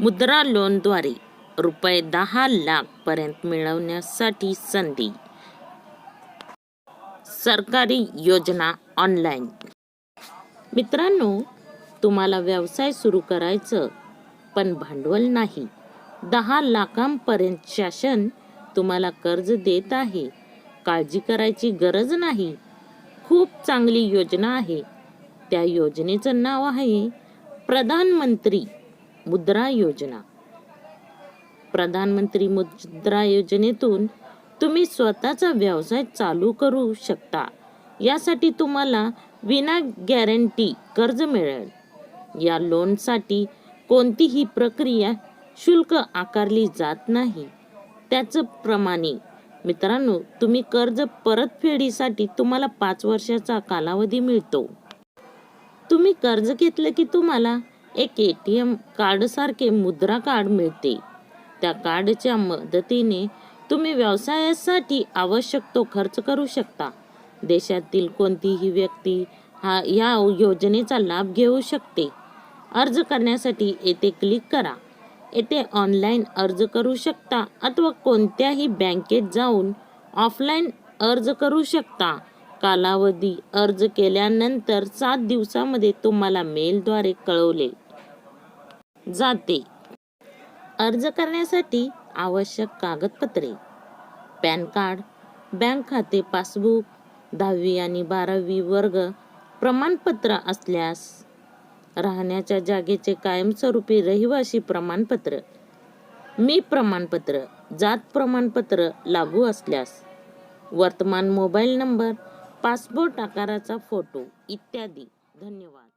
मुद्रा लोनद्वारे रुपये दहा लाखपर्यंत मिळवण्यासाठी संधी. सरकारी योजना ऑनलाईन. मित्रांनो तुम्हाला व्यवसाय सुरू करायचं पण भांडवल नाही. दहा लाखांपर्यंत शासन तुम्हाला कर्ज देत आहे. काळजी करायची गरज नाही. खूप चांगली योजना आहे. त्या योजनेचं नाव आहे प्रधानमंत्री मुद्रा योजना. प्रधानमंत्री मुद्रा योजनेतून तुम्ही स्वतःचा व्यवसाय चालू करू शकता. यासाठी तुम्हाला विना गॅरंटी कर्ज मिळेल. या लोनसाठी कोणतीही प्रक्रिया शुल्क आकारली जात नाही. त्याचं प्रमाणे मित्रांनो तुम्ही कर्ज परतफेडीसाठी तुम्हाला पाच वर्षाचा कालावधी मिळतो. तुम्ही कर्ज घेतलं की तुम्हाला एक ए टी एम कार्डसारखे मुद्रा कार्ड मिळते. त्या कार्डच्या मदतीने तुम्ही व्यवसायासाठी आवश्यक तो खर्च करू शकता. देशातील कोणतीही व्यक्ती हा या योजनेचा लाभ घेऊ शकते. अर्ज करण्यासाठी येथे क्लिक करा. येथे ऑनलाईन अर्ज करू शकता अथवा कोणत्याही बँकेत जाऊन ऑफलाईन अर्ज करू शकता. कालावधी अर्ज केल्यानंतर सात दिवसामध्ये तुम्हाला मेलद्वारे कळवले. जाते. अर्ज करण्यासाठी आवश्यक कागदपत्रे पॅन कार्ड बँक खाते पासबुक दहावी आणि बारावी वर्ग प्रमाणपत्र असल्यास राहण्याच्या जागेचे कायमस्वरूपी रहिवासी प्रमाणपत्र मी प्रमाणपत्र जात प्रमाणपत्र लागू असल्यास वर्तमान मोबाईल नंबर पासपोर्ट आकाराचा फोटो इत्यादी. धन्यवाद.